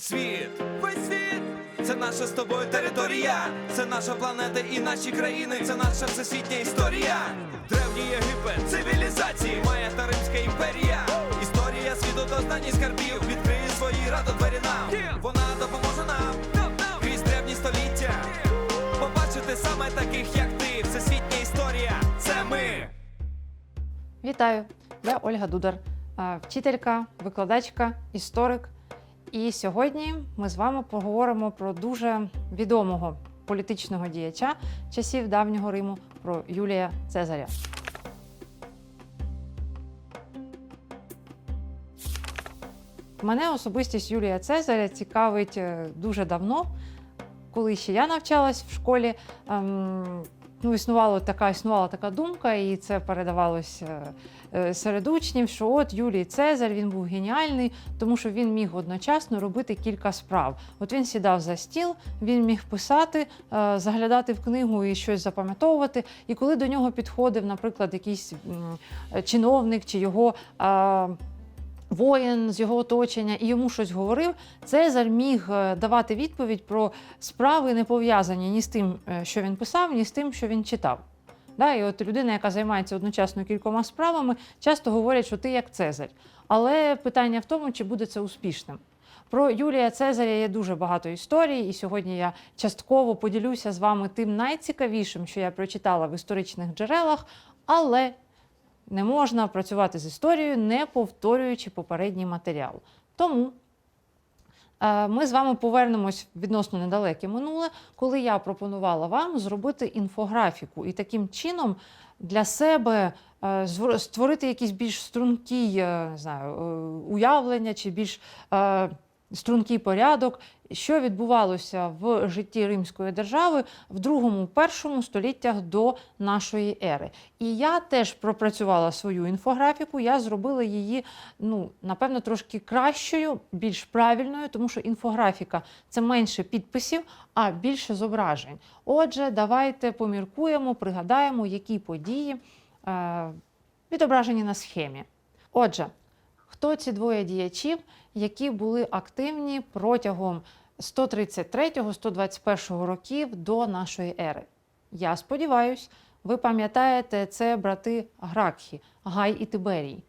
Весь світ, весь світ, це наша з тобою територія, це наша планета і наші країни, це наша всесвітня історія. Древній Єгипет, цивілізації, Майя та Римська імперія. Історія світу до знань скарбів. Відкриє свої рада двері нам. Вона допоможе нам крізь древні століття. Побачити саме таких, як ти. Всесвітня історія. Це ми. Вітаю! Я Ольга Дудар, вчителька, викладачка, історик. І сьогодні ми з вами поговоримо про дуже відомого політичного діяча часів давнього Риму, про Юлія Цезаря. Мене особистість Юлія Цезаря цікавить е, дуже давно. Коли ще я навчалась в школі, ем, ну, існувала така, існувала така думка, і це передавалося е, серед учнів, що от Юлій Цезар він був геніальний, тому що він міг одночасно робити кілька справ. От він сідав за стіл, він міг писати, е, заглядати в книгу і щось запам'ятовувати. І коли до нього підходив, наприклад, якийсь е, чиновник чи його. Воїн з його оточення і йому щось говорив, Цезар міг е, давати відповідь про справи, не пов'язані ні з тим, е, що він писав, ні з тим, що він читав. Да, і от людина, яка займається одночасно кількома справами, часто говорять, що ти як Цезар. Але питання в тому, чи буде це успішним. Про Юлія Цезаря є дуже багато історій, і сьогодні я частково поділюся з вами тим найцікавішим, що я прочитала в історичних джерелах, але не можна працювати з історією, не повторюючи попередній матеріал. Тому е, ми з вами повернемось в відносно недалеке минуле, коли я пропонувала вам зробити інфографіку і таким чином для себе е, створити якісь більш стрункі е, не знаю, уявлення чи більш стрункий порядок, що відбувалося в житті Римської держави в другому першому століттях до нашої ери. І я теж пропрацювала свою інфографіку. Я зробила її, ну напевно, трошки кращою, більш правильною, тому що інфографіка це менше підписів, а більше зображень. Отже, давайте поміркуємо, пригадаємо, які події е, відображені на схемі. Отже, хто ці двоє діячів, які були активні протягом 133-121 років до нашої ери? Я сподіваюся, ви пам'ятаєте, це брати Гракхі, Гай і Тиберій,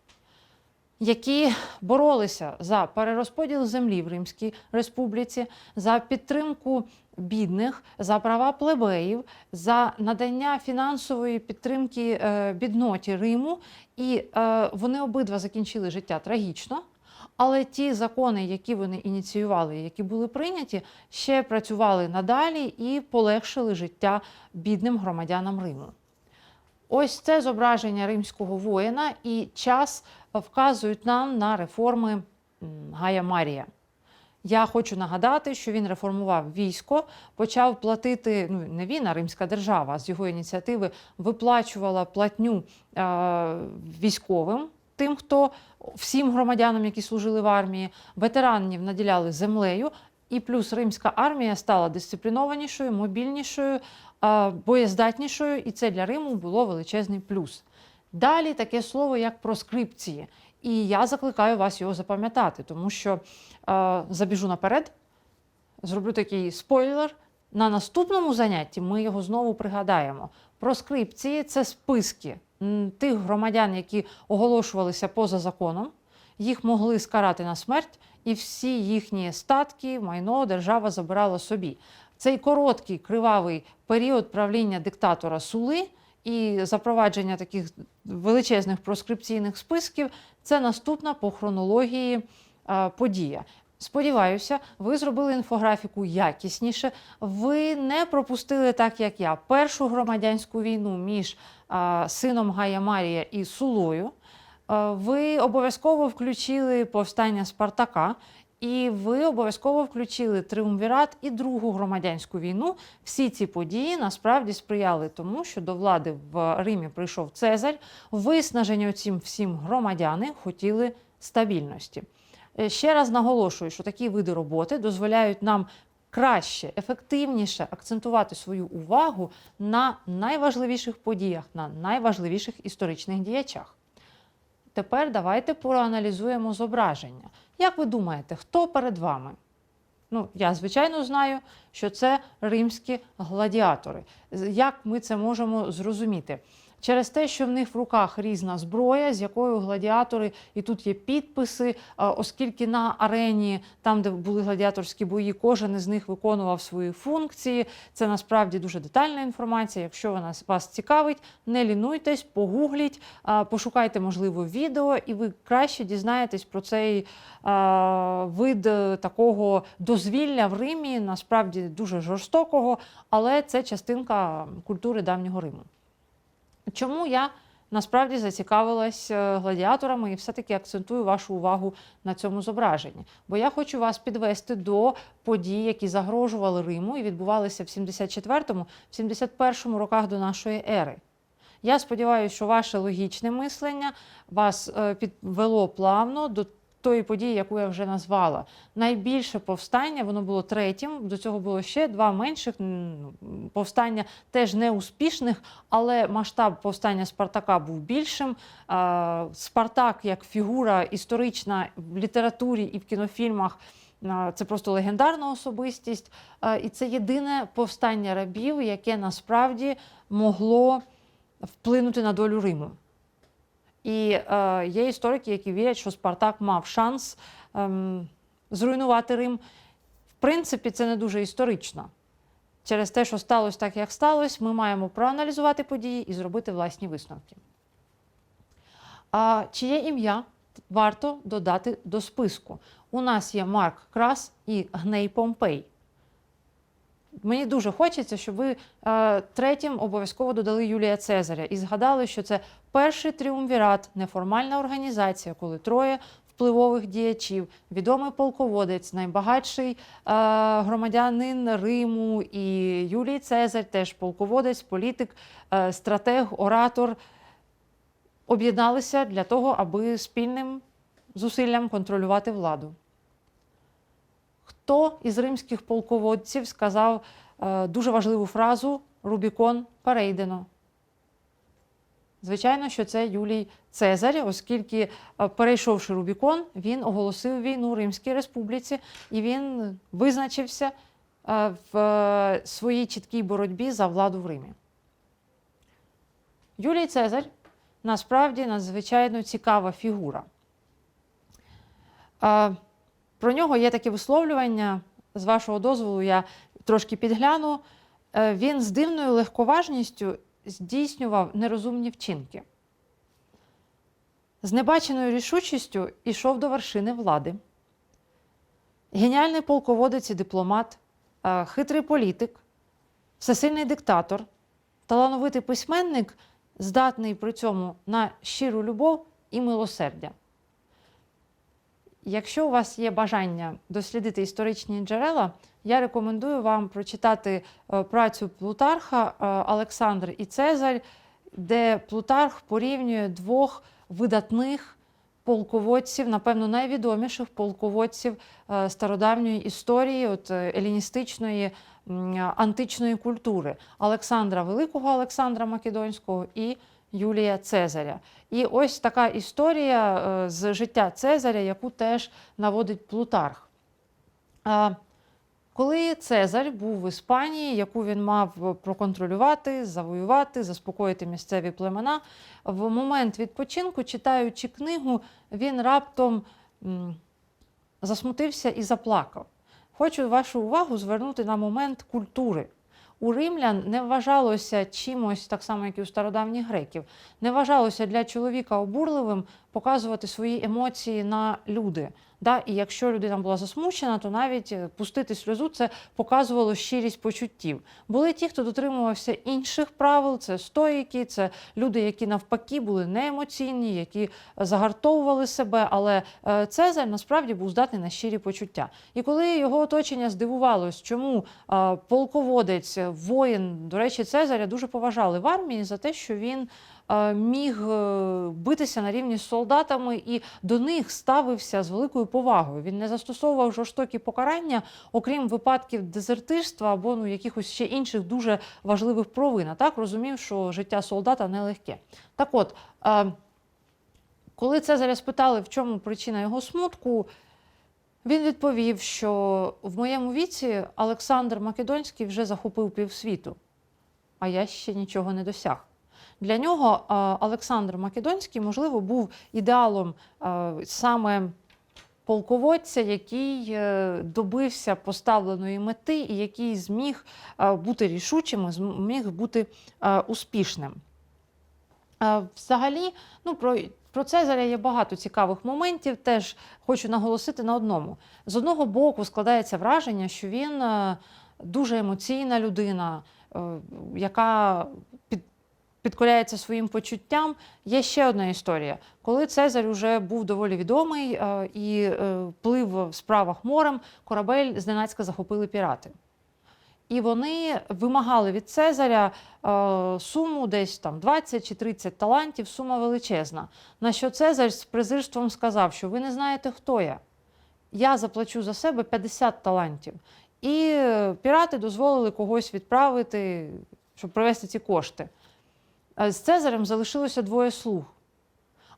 які боролися за перерозподіл землі в Римській республіці, за підтримку бідних, за права плебеїв, за надання фінансової підтримки е, бідноті Риму. І е, вони обидва закінчили життя трагічно. Але ті закони, які вони ініціювали, які були прийняті, ще працювали надалі і полегшили життя бідним громадянам Риму. Ось це зображення римського воїна, і час вказують нам на реформи Гая Марія. Я хочу нагадати, що він реформував військо, почав платити ну не він, а римська держава з його ініціативи виплачувала платню е, військовим, тим, хто всім громадянам, які служили в армії, ветеранів наділяли землею. І плюс римська армія стала дисциплінованішою, мобільнішою, боєздатнішою, і це для Риму було величезний плюс. Далі таке слово як проскрипції. І я закликаю вас його запам'ятати, тому що забіжу наперед, зроблю такий спойлер. На наступному занятті ми його знову пригадаємо. Проскрипції це списки тих громадян, які оголошувалися поза законом, їх могли скарати на смерть, і всі їхні статки, майно держава забирала собі. Цей короткий кривавий період правління диктатора Сули і запровадження таких величезних проскрипційних списків це наступна по хронології подія. Сподіваюся, ви зробили інфографіку якісніше. Ви не пропустили, так як я, першу громадянську війну між сином Гая Марія і Сулою. Е, Ви обов'язково включили повстання Спартака, і ви обов'язково включили Триумвірат і Другу громадянську війну. Всі ці події насправді сприяли тому, що до влади в Римі прийшов Цезарь. Виснажені цим всім громадяни хотіли стабільності. Е, Ще раз наголошую, що такі види роботи дозволяють нам краще, ефективніше акцентувати свою увагу на найважливіших подіях, на найважливіших історичних діячах. Тепер давайте проаналізуємо зображення. Як ви думаєте, хто перед вами? Ну, я звичайно знаю, що це римські гладіатори. Як ми це можемо зрозуміти? Через те, що в них в руках різна зброя, з якою гладіатори, і тут є підписи, оскільки на арені, там, де були гладіаторські бої, кожен із них виконував свої функції. Це насправді дуже детальна інформація. Якщо вона вас цікавить, не лінуйтесь, погугліть, пошукайте, можливо, відео, і ви краще дізнаєтесь про цей вид е, такого дозвілля в Римі, насправді дуже жорстокого, але це частинка культури давнього Риму. Чому я насправді зацікавилась е, гладіаторами і все-таки акцентую вашу увагу на цьому зображенні? Бо я хочу вас підвести до подій, які загрожували Риму і відбувалися в 74-му, в 71-му роках до нашої ери. Я сподіваюся, що ваше логічне мислення вас е, підвело плавно до тої події, яку я вже назвала. Найбільше повстання воно було третім. До цього було ще два менших повстання, теж неуспішних, але масштаб повстання Спартака був більшим. Спартак як фігура історична в літературі і в кінофільмах. Це просто легендарна особистість, і це єдине повстання рабів, яке насправді могло вплинути на долю Риму. І е, є історики, які вірять, що Спартак мав шанс ем, зруйнувати Рим. В принципі, це не дуже історично. Через те, що сталося так, як сталося, ми маємо проаналізувати події і зробити власні висновки. А чиє ім'я варто додати до списку? У нас є Марк Крас і Гней Помпей. Мені дуже хочеться, щоб ви е, третім обов'язково додали Юлія Цезаря і згадали, що це перший тріумвірат, неформальна організація, коли троє впливових діячів, відомий полководець, найбагатший е, громадянин Риму і Юлій Цезарь, теж полководець, політик, е, стратег, оратор, об'єдналися для того, аби спільним зусиллям контролювати владу. Хто із римських полководців сказав е, дуже важливу фразу Рубікон перейдено? Звичайно, що це Юлій Цезарь, оскільки, е, перейшовши Рубікон, він оголосив війну Римській республіці і він визначився е, в своїй чіткій боротьбі за владу в Римі. Юлій Цезарь насправді надзвичайно цікава фігура. Про нього є таке висловлювання. З вашого дозволу, я трошки підгляну. Е, Він з дивною легковажністю здійснював нерозумні вчинки. З небаченою рішучістю йшов до вершини влади. Геніальний полководець і дипломат, е, хитрий політик, всесильний диктатор, талановитий письменник, здатний при цьому на щиру любов і милосердя. Якщо у вас є бажання дослідити історичні джерела, я рекомендую вам прочитати е, працю Плутарха е, Олександр і Цезарь, де Плутарх порівнює двох видатних полководців, напевно, найвідоміших полководців е, стародавньої історії, от еліністичної античної культури. Олександра Великого, Олександра Македонського і Юлія Цезаря. І ось така історія е, з життя Цезаря, яку теж наводить Плутарх. Коли Цезарь був в Іспанії, яку він мав проконтролювати, завоювати, заспокоїти місцеві племена, в момент відпочинку, читаючи книгу, він раптом засмутився і заплакав. Хочу вашу увагу звернути на момент культури. У римлян не вважалося чимось, так само, як і у стародавніх греків, не вважалося для чоловіка обурливим показувати свої емоції на люди. Да? І якщо людина була засмучена, то навіть е, пустити сльозу це показувало щирість почуттів. Були ті, хто дотримувався інших правил, це стоїки, це люди, які навпаки були неемоційні, які загартовували себе. Але е, Цезарь насправді був здатний на щирі почуття. І коли його оточення здивувалось, чому е, полководець, воїн, до речі, Цезаря дуже поважали в армії за те, що він е, міг е, битися на рівні з солдатами і до них ставився з великою повагою. Він не застосовував жорстокі покарання, окрім випадків дезертирства або ну, якихось ще інших дуже важливих провин. А так розумів, що життя солдата нелегке. Так от, е, коли Цезаря спитали, в чому причина його смутку, Він відповів, що в моєму віці Олександр Македонський вже захопив півсвіту, а я ще нічого не досяг. Для нього Олександр Македонський, можливо, був ідеалом саме полководця, який е, добився поставленої мети і який зміг бути рішучим, зміг бути успішним. Взагалі, ну про, про Цезаря є багато цікавих моментів. Теж хочу наголосити на одному: з одного боку, складається враження, що він е, дуже емоційна людина, е, яка під, підкоряється своїм почуттям. Є ще одна історія. Коли Цезарь уже був доволі відомий е, і е, плив в справах морем, корабель зненацька захопили пірати. І вони вимагали від Цезаря е, суму десь там 20 чи 30 талантів, сума величезна. На що Цезарь з презирством сказав, що ви не знаєте, хто я. Я заплачу за себе 50 талантів. І пірати дозволили когось відправити, щоб привезти ці кошти. З Цезарем залишилося двоє слуг.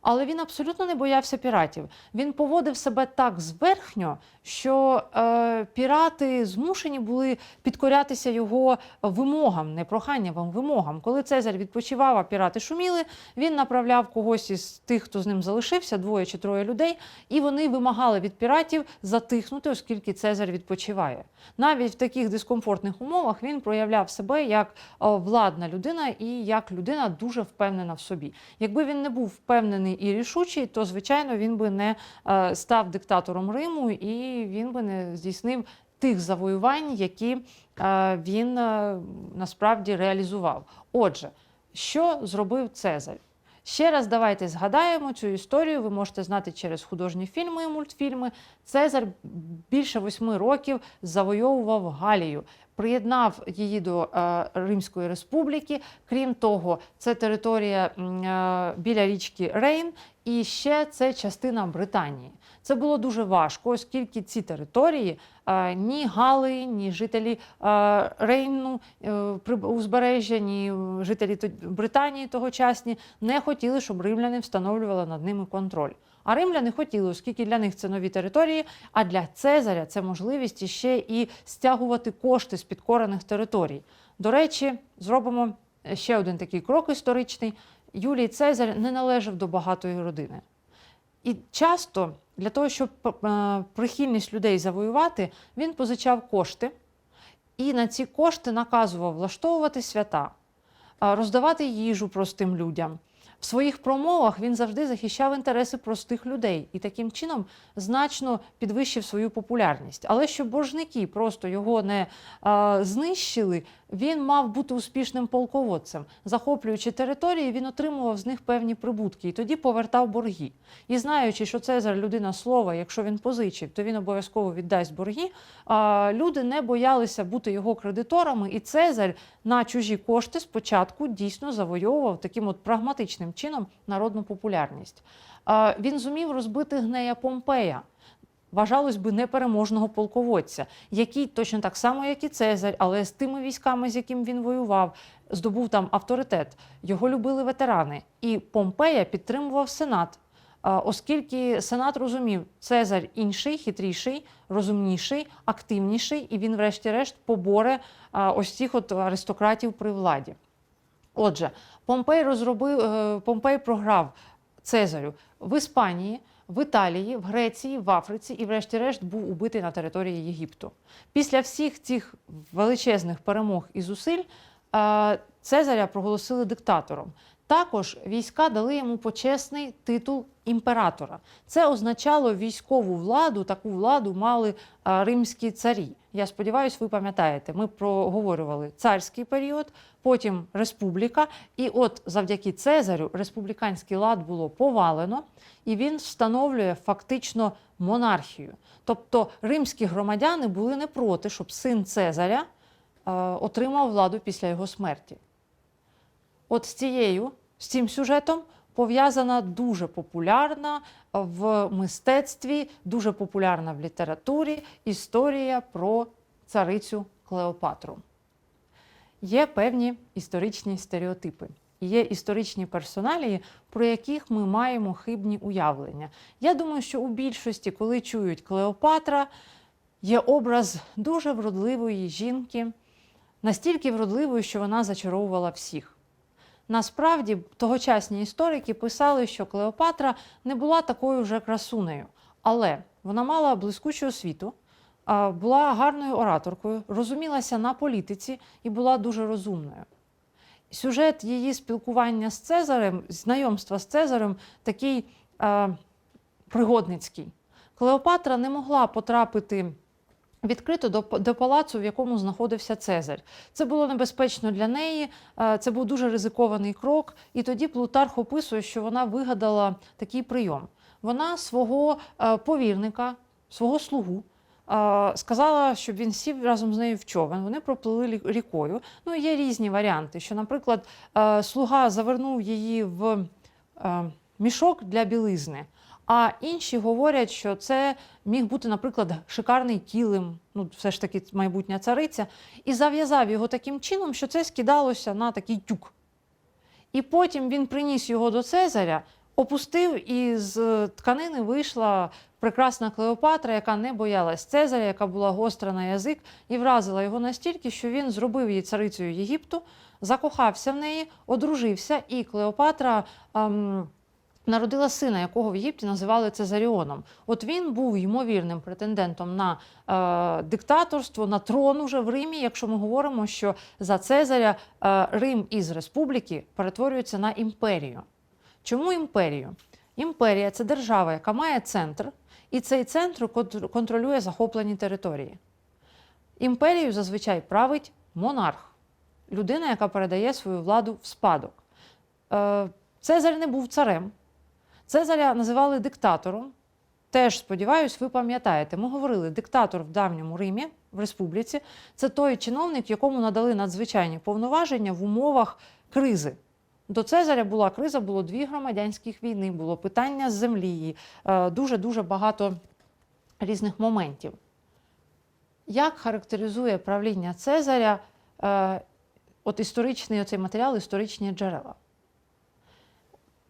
Але він абсолютно не боявся піратів. Він поводив себе так зверхньо, що е, пірати змушені були підкорятися його вимогам, не проханням, вимогам. Коли Цезарь відпочивав, а пірати шуміли, він направляв когось із тих, хто з ним залишився, двоє чи троє людей, і вони вимагали від піратів затихнути, оскільки Цезарь відпочиває. Навіть в таких дискомфортних умовах він проявляв себе як е, владна людина і як людина дуже впевнена в собі. Якби він не був впевнений і рішучий, то звичайно він би не е, став диктатором Риму і він би не здійснив тих завоювань, які е, він е, насправді реалізував. Отже, що зробив Цезарь? Ще раз давайте згадаємо цю історію. Ви можете знати через художні фільми і мультфільми. Цезар більше восьми років завойовував Галію, приєднав її до е, Римської республіки. Крім того, це територія е, біля річки Рейн, і ще це частина Британії. Це було дуже важко, оскільки ці території е, ні Гали, ні жителі е, Рейну е, при узбережжя, ні жителі Британії тогочасні не хотіли, щоб римляни встановлювали над ними контроль. А римляни хотіли, оскільки для них це нові території, а для Цезаря це можливість іще і стягувати кошти з підкорених територій. До речі, зробимо ще один такий крок історичний. Юлій Цезар не належав до багатої родини. І часто для того, щоб е, прихильність людей завоювати, він позичав кошти і на ці кошти наказував влаштовувати свята, роздавати їжу простим людям. В своїх промовах він завжди захищав інтереси простих людей і таким чином значно підвищив свою популярність. Але щоб боржники просто його не е, знищили, він мав бути успішним полководцем. Захоплюючи території, він отримував з них певні прибутки і тоді повертав борги. І знаючи, що Цезар людина слова, якщо він позичив, то він обов'язково віддасть борги. А люди не боялися бути його кредиторами, і Цезар на чужі кошти спочатку дійсно завойовував таким от прагматичним чином народну популярність. Він зумів розбити гнея Помпея. Вважалось би непереможного полководця, який точно так само, як і Цезарь, але з тими військами, з яким він воював, здобув там авторитет. Його любили ветерани, і Помпея підтримував сенат. Оскільки Сенат розумів, Цезарь інший, хитріший, розумніший, активніший, і він, врешті-решт, поборе ось цих от аристократів при владі. Отже, Помпей розробив е, Помпей програв Цезарю в Іспанії, в Італії, в Греції, в Африці і, врешті-решт, був убитий на території Єгипту. Після всіх цих величезних перемог і зусиль е, Цезаря проголосили диктатором. Також війська дали йому почесний титул імператора. Це означало військову владу. Таку владу мали римські царі. Я сподіваюся, ви пам'ятаєте. Ми проговорювали царський період, потім республіка. І от завдяки Цезарю республіканський лад було повалено, і він встановлює фактично монархію. Тобто римські громадяни були не проти, щоб син Цезаря е, отримав владу після його смерті. От з цією, з цим сюжетом пов'язана дуже популярна в мистецтві, дуже популярна в літературі історія про царицю Клеопатру. Є певні історичні стереотипи. є історичні персоналії, про яких ми маємо хибні уявлення. Я думаю, що у більшості, коли чують Клеопатра, є образ дуже вродливої жінки, настільки вродливої, що вона зачаровувала всіх. Насправді, тогочасні історики писали, що Клеопатра не була такою вже красунею, але вона мала блискучу освіту, була гарною ораторкою, розумілася на політиці і була дуже розумною. Сюжет її спілкування з Цезарем, знайомства з Цезарем такий а, пригодницький. Клеопатра не могла потрапити відкрито до, до палацу, в якому знаходився Цезарь. Це було небезпечно для неї, е, це був дуже ризикований крок. І тоді Плутарх описує, що вона вигадала такий прийом. Вона свого е, повірника, свого слугу. е, Сказала, щоб він сів разом з нею в човен. Вони проплили рікою. Ну, є різні варіанти. Що, наприклад, слуга завернув її в мішок для білизни. А інші говорять, що це міг бути, наприклад, шикарний килим, ну все ж таки майбутня цариця, і зав'язав його таким чином, що це скидалося на такий тюк. І потім він приніс його до Цезаря, опустив, і з тканини вийшла прекрасна Клеопатра, яка не боялась Цезаря, яка була гостра на язик, і вразила його настільки, що він зробив її царицею Єгипту, закохався в неї, одружився, і Клеопатра. ем, Народила сина, якого в Єгипті називали Цезаріоном. От він був ймовірним претендентом на е, диктаторство, на трон уже в Римі, якщо ми говоримо, що за Цезаря е, Рим із республіки перетворюється на імперію. Чому імперію? Імперія це держава, яка має центр, і цей центр контролює захоплені території. Імперією зазвичай править монарх, людина, яка передає свою владу в спадок. Е, Цезарь не був царем. Цезаря називали диктатором. Теж, сподіваюсь, ви пам'ятаєте. Ми говорили, диктатор в давньому Римі, в республіці, це той чиновник, якому надали надзвичайні повноваження в умовах кризи. До Цезаря була криза, було дві громадянських війни, було питання з землі, е, дуже-дуже багато різних моментів. Як характеризує правління Цезаря е, от історичний оцей матеріал, історичні джерела?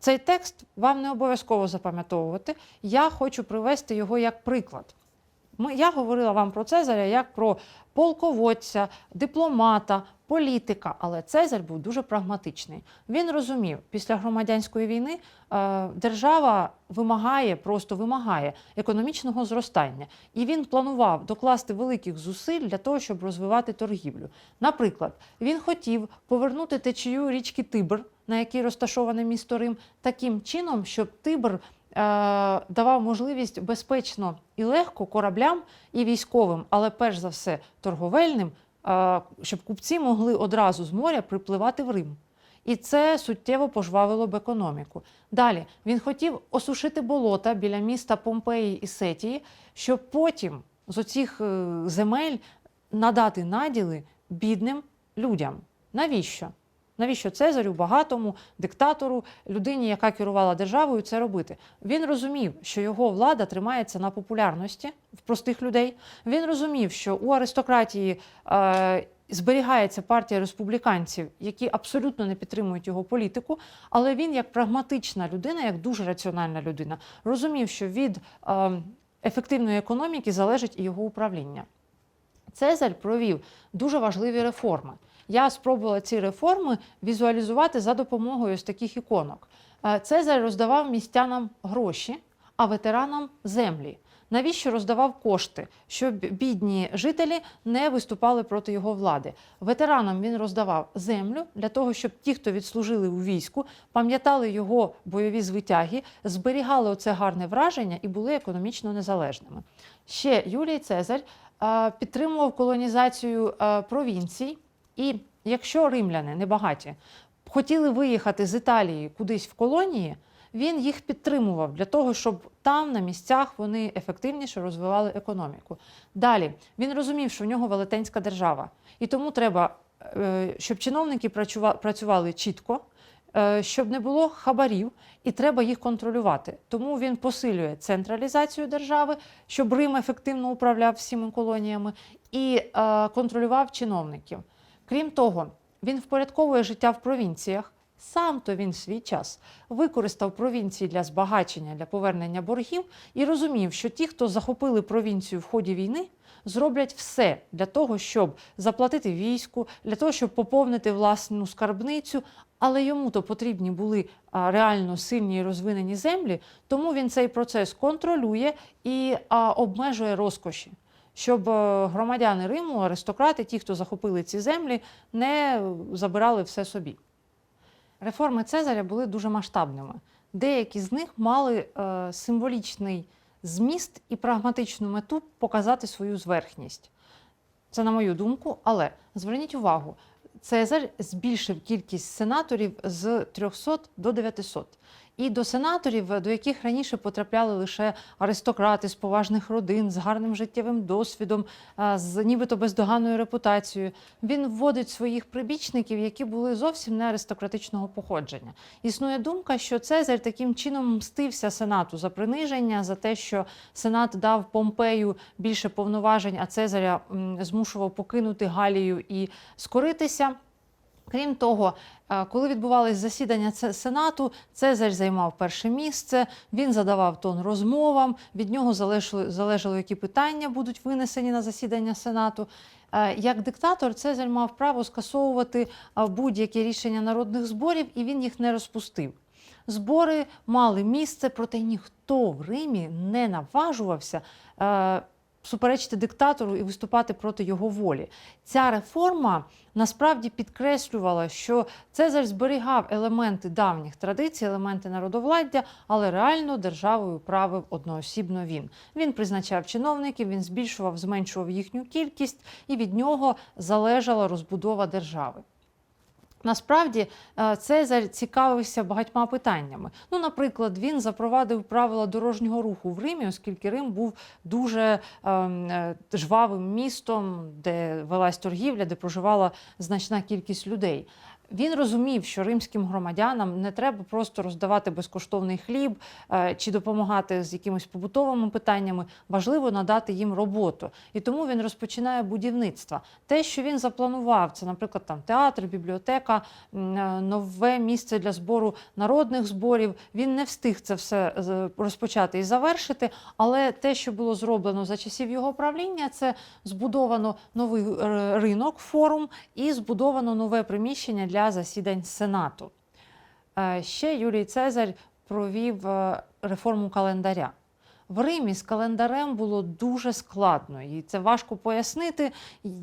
Цей текст вам не обов'язково запам'ятовувати. Я хочу привести його як приклад. Ми, я говорила вам про Цезаря як про полководця, дипломата, політика, але Цезарь був дуже прагматичний. Він розумів, після громадянської війни е, держава вимагає, просто вимагає економічного зростання. І він планував докласти великих зусиль для того, щоб розвивати торгівлю. Наприклад, він хотів повернути течію річки Тибр, на якій розташоване місто Рим, таким чином, щоб Тибр е, давав можливість безпечно і легко кораблям і військовим, але перш за все торговельним, е, щоб купці могли одразу з моря припливати в Рим. І це суттєво пожвавило б економіку. Далі він хотів осушити болота біля міста Помпеї і Сетії, щоб потім з оцих е, земель надати наділи бідним людям. Навіщо? Навіщо Цезарю, багатому диктатору, людині, яка керувала державою, це робити? Він розумів, що його влада тримається на популярності в простих людей. Він розумів, що у аристократії е, зберігається партія республіканців, які абсолютно не підтримують його політику. Але він, як прагматична людина, як дуже раціональна людина, розумів, що від е, ефективної економіки залежить і його управління. Цезарь провів дуже важливі реформи. Я спробувала ці реформи візуалізувати за допомогою ось таких іконок. Е, Цезарь роздавав містянам гроші, а ветеранам землі. Навіщо роздавав кошти, щоб бідні жителі не виступали проти його влади? Ветеранам він роздавав землю для того, щоб ті, хто відслужили у війську, пам'ятали його бойові звитяги, зберігали оце гарне враження і були економічно незалежними. Ще Юлій Цезарь е, підтримував колонізацію е, провінцій. І якщо римляни небагаті хотіли виїхати з Італії кудись в колонії, він їх підтримував для того, щоб там на місцях вони ефективніше розвивали економіку. Далі він розумів, що в нього велетенська держава, і тому треба, е, щоб чиновники працювали чітко, е, щоб не було хабарів, і треба їх контролювати. Тому він посилює централізацію держави, щоб Рим ефективно управляв всіми колоніями і е, контролював чиновників. Крім того, він впорядковує життя в провінціях, Сам то він свій час використав провінції для збагачення, для повернення боргів і розумів, що ті, хто захопили провінцію в ході війни, зроблять все для того, щоб заплатити війську, для того, щоб поповнити власну скарбницю. Але йому то потрібні були реально сильні і розвинені землі, тому він цей процес контролює і обмежує розкоші, щоб е, громадяни Риму, аристократи, ті, хто захопили ці землі, не забирали все собі. Реформи Цезаря були дуже масштабними. Деякі з них мали е, символічний зміст і прагматичну мету показати свою зверхність. Це на мою думку, але зверніть увагу, Цезар збільшив кількість сенаторів з 300 до 900. І до сенаторів, до яких раніше потрапляли лише аристократи з поважних родин, з гарним життєвим досвідом, з нібито бездоганною репутацією, він вводить своїх прибічників, які були зовсім не аристократичного походження. Існує думка, що Цезар таким чином мстився сенату за приниження, за те, що сенат дав Помпею більше повноважень, а Цезаря змушував покинути Галію і скоритися. Крім того, е, коли відбувались засідання Сенату, Цезарь займав перше місце, він задавав тон розмовам, від нього залежало, залежало, які питання будуть винесені на засідання Сенату. Е, Як диктатор, Цезарь мав право скасовувати будь-які рішення народних зборів, і він їх не розпустив. Збори мали місце, проте ніхто в Римі не наважувався е, суперечити диктатору і виступати проти його волі. Ця реформа насправді підкреслювала, що Цезар зберігав елементи давніх традицій, елементи народовладдя, але реально державою правив одноосібно він. Він призначав чиновників, він збільшував, зменшував їхню кількість, і від нього залежала розбудова держави. Насправді е, Цезар цікавився багатьма питаннями. Ну, наприклад, він запровадив правила дорожнього руху в Римі, оскільки Рим був дуже ем, е, жвавим містом, де велась торгівля, де проживала значна кількість людей. Він розумів, що римським громадянам не треба просто роздавати безкоштовний хліб е, чи допомагати з якимись побутовими питаннями. Важливо надати їм роботу. І тому він розпочинає будівництво. Те, що він запланував, це, наприклад, там театр, бібліотека, е, нове місце для збору народних зборів. Він не встиг це все розпочати і завершити. Але те, що було зроблено за часів його правління, це збудовано новий е, ринок, форум і збудовано нове приміщення для засідань Сенату. Е, Ще Юлій Цезарь провів е, реформу календаря. В Римі з календарем було дуже складно, і це важко пояснити.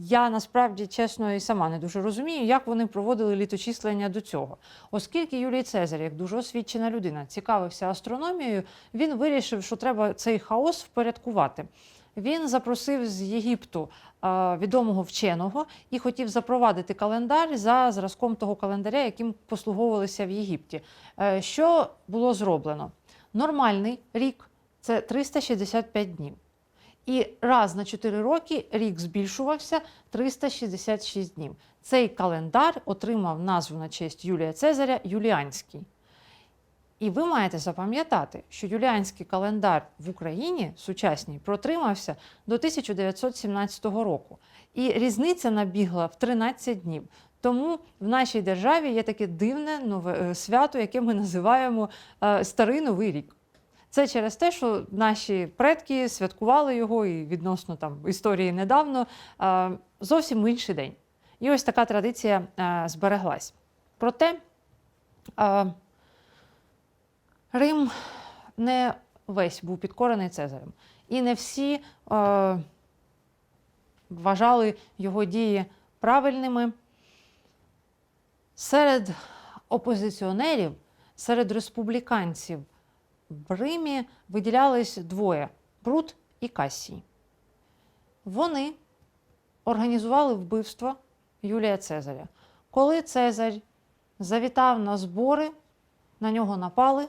Я насправді чесно і сама не дуже розумію, як вони проводили літочислення до цього. Оскільки Юлій Цезар, як дуже освічена людина, цікавився астрономією, він вирішив, що треба цей хаос впорядкувати. Він запросив з Єгипту е, відомого вченого і хотів запровадити календар за зразком того календаря, яким послуговувалися в Єгипті. Е, Що було зроблено? Нормальний рік це 365 днів. І раз на 4 роки рік збільшувався 366 днів. Цей календар отримав назву на честь Юлія Цезаря Юліанський. І ви маєте запам'ятати, що юліанський календар в Україні сучасній протримався до 1917 року. І різниця набігла в 13 днів. Тому в нашій державі є таке дивне нове е, свято, яке ми називаємо е, Старий Новий рік. Це через те, що наші предки святкували його і відносно там історії недавно е, зовсім інший день. І ось така традиція збереглась. Проте Рим не весь був підкорений Цезарем. І не всі е, вважали його дії правильними. Серед опозиціонерів, серед республіканців в Римі виділялись двоє Брут і Кассій. Вони організували вбивство Юлія Цезаря. Коли Цезарь завітав на збори, на нього напали,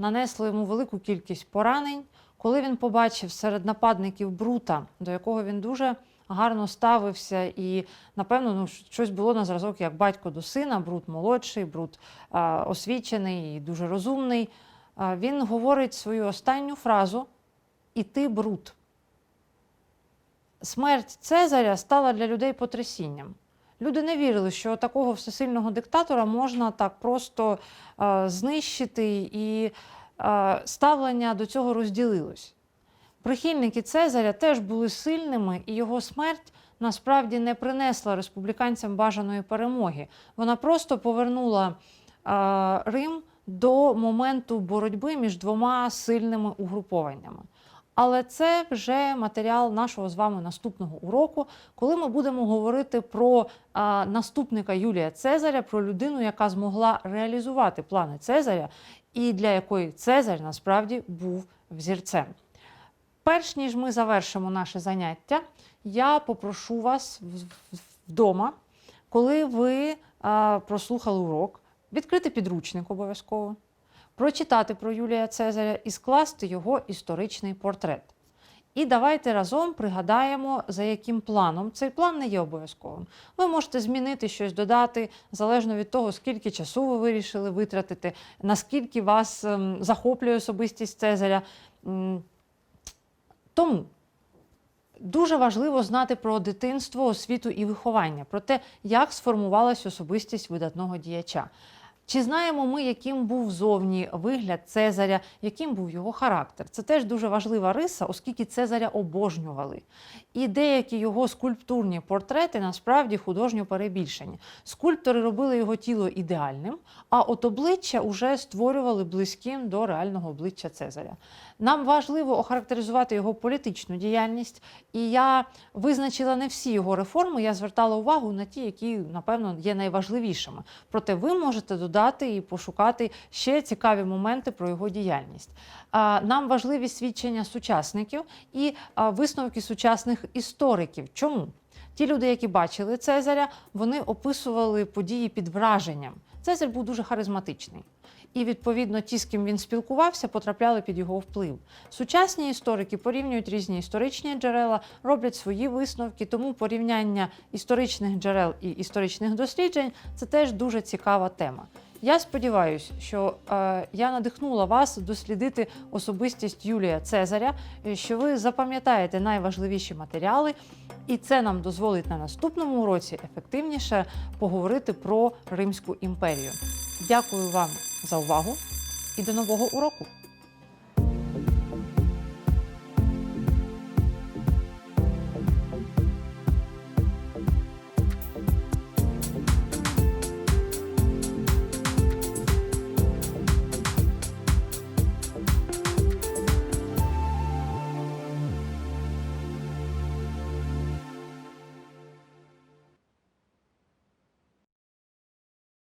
нанесли йому велику кількість поранень. Коли він побачив серед нападників Брута, до якого він дуже гарно ставився, і, напевно, ну, щось було на зразок як батько до сина, Брут молодший, Брут а, освічений і дуже розумний. А, він говорить свою останню фразу І ти Брут. Смерть Цезаря стала для людей потрясінням. Люди не вірили, що такого всесильного диктатора можна так просто е, знищити, і е, ставлення до цього розділилось. Прихильники Цезаря теж були сильними, і його смерть насправді не принесла республіканцям бажаної перемоги. Вона просто повернула е, Рим до моменту боротьби між двома сильними угрупованнями. Але це вже матеріал нашого з вами наступного уроку, коли ми будемо говорити про а, наступника Юлія Цезаря, про людину, яка змогла реалізувати плани Цезаря, і для якої Цезарь насправді був взірцем. Перш ніж ми завершимо наше заняття, я попрошу вас вдома, коли ви а, прослухали урок, відкрити підручник обов'язково, прочитати про Юлія Цезаря і скласти його історичний портрет. І давайте разом пригадаємо, за яким планом. Цей план не є обов'язковим. Ви можете змінити щось, додати, залежно від того, скільки часу ви вирішили витратити, наскільки вас ем, захоплює особистість Цезаря. Тому дуже важливо знати про дитинство, освіту і виховання, про те, як сформувалась особистість видатного діяча. Чи знаємо ми, яким був зовні вигляд Цезаря, яким був його характер? Це теж дуже важлива риса, оскільки Цезаря обожнювали. І деякі його скульптурні портрети насправді художньо перебільшені. Скульптори робили його тіло ідеальним, а от обличчя вже створювали близьким до реального обличчя Цезаря. Нам важливо охарактеризувати його політичну діяльність, і я визначила не всі його реформи. Я звертала увагу на ті, які, напевно, є найважливішими. Проте ви можете додати і пошукати ще цікаві моменти про його діяльність. Нам важливі свідчення сучасників і висновки сучасних істориків. Чому? Ті люди, які бачили Цезаря, вони описували події під враженням. Цезарь був дуже харизматичний. І відповідно ті, з ким він спілкувався, потрапляли під його вплив. Сучасні історики порівнюють різні історичні джерела, роблять свої висновки. Тому порівняння історичних джерел і історичних досліджень це теж дуже цікава тема. Я сподіваюся, що е, я надихнула вас дослідити особистість Юлія Цезаря, е, що ви запам'ятаєте найважливіші матеріали, і це нам дозволить на наступному уроці ефективніше поговорити про Римську імперію. Дякую вам за увагу і до нового уроку!